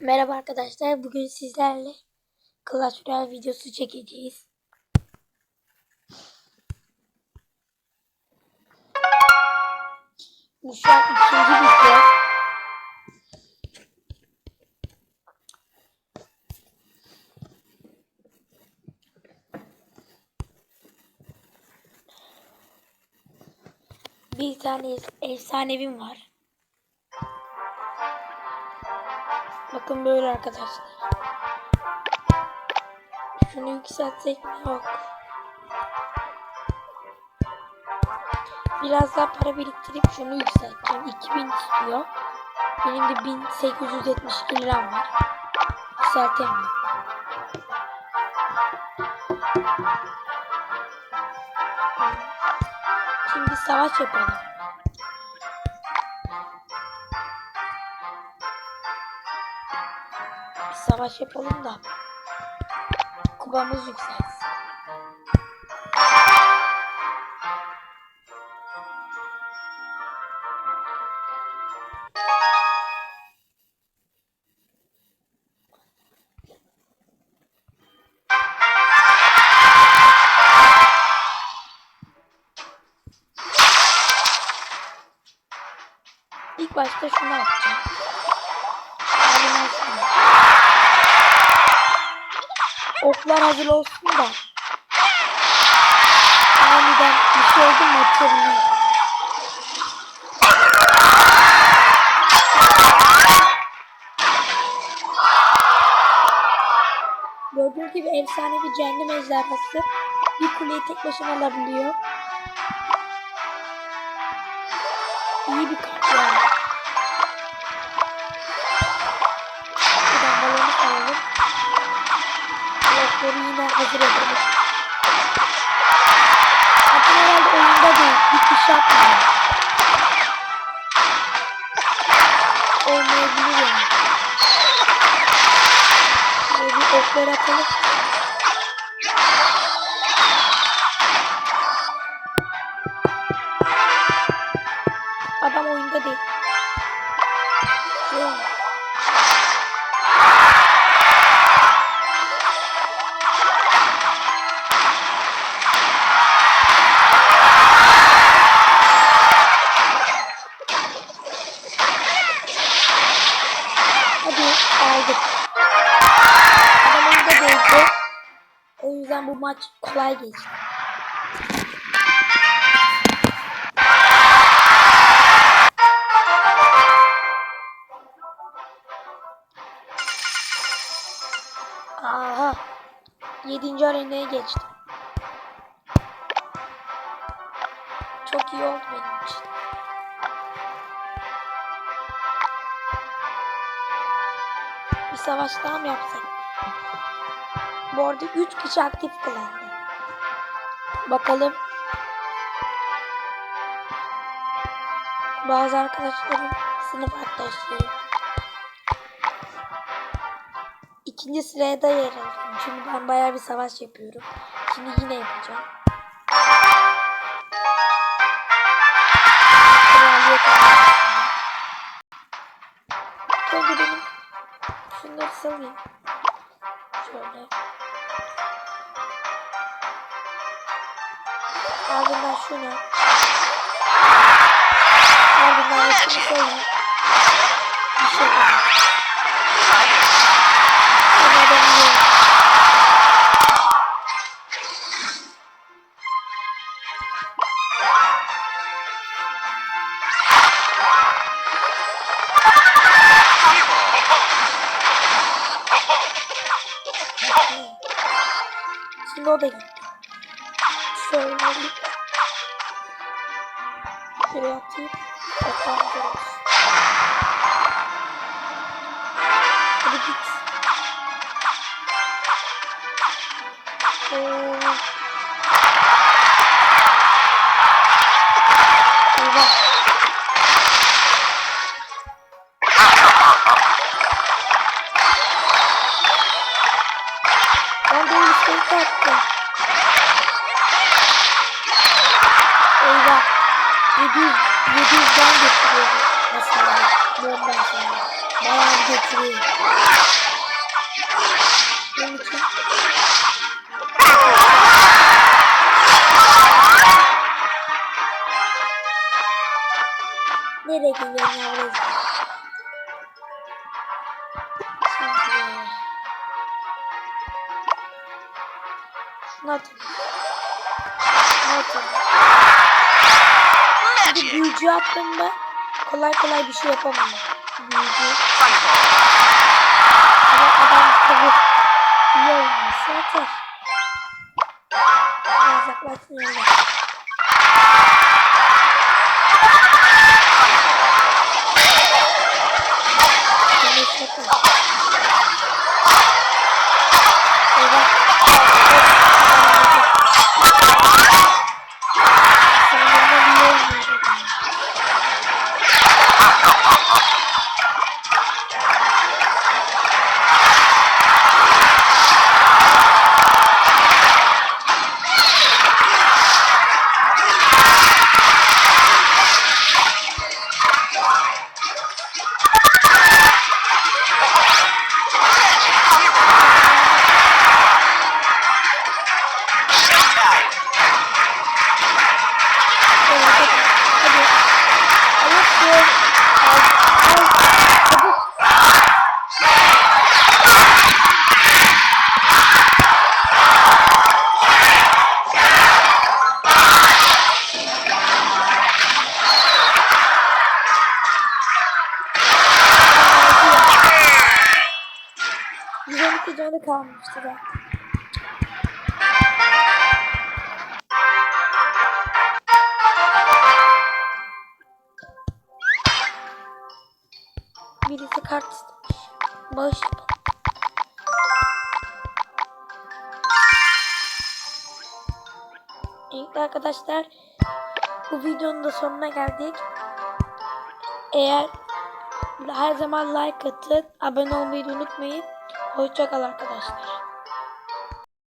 Merhaba arkadaşlar. Bugün sizlerle Clash Royale videosu çekeceğiz. Bu şu an ikinci video. Bir tane efsanevim var. Bakın böyle arkadaşlar. Şunu yükseltsek? Yok. Biraz daha para biriktirip şunu yükselteceğim. 2000 istiyor. Benim de 1872 liram var. Yükseltemiyorum. Şimdi savaş yapalım. Savaş yapalım da kupamız yükselsin. İlk başta şunu yapacağım. Animasyon. Oklar hazır olsun da. Aniden bir şey oldu mu hatırlayayım. Gördüğünüz gibi efsanevi cehennem ejderhası bir kuleyi tek başına alabiliyor. İyi bir kart. Blokları yine hazır edelim. Bakın herhalde oyunda değil. Bir kişi atmıyor. Olmayabilir yani. Şöyle bir okları atalım. Yüzden bu maç kolay geçti. Aha. Yedinci arenaya geçtim. Çok iyi oldu benim için. Bir savaş daha mı yapsak? Bu arada 3 kişi aktif klanda. Bakalım. Bazı arkadaşlarım, sınıf arkadaşlarım. İkinci sıraya da yer alıyorum. Çünkü ben bayağı bir savaş yapıyorum. Şimdi yine yapacağım. Önce benim şunları salayım. Ardından şunu. Ardından da şunu koyayım. Bir şey var. Şimdi o da gitti. Şöyle bir Şuraya atayım. Bakalım görürüz. Hadi git. Oo. Eyvah. Ben de yüksekte attım. Eyvah. 700, 700'den getiriyorum. götürüyor. Bunun için Nereye gidiyorsun yavrum? Şunu atayım. Şimdi büyücü attığımda kolay kolay bir şey yapamam. Büyücü. Ama adam tabi iyi olması yeter. Biraz yaklaşsın Canı kalmıştı da. Birisi kart istemiş. Bağış yapalım. Evet arkadaşlar bu videonun da sonuna geldik. Eğer her zaman like atın, abone olmayı unutmayın. Hoşçakal arkadaşlar.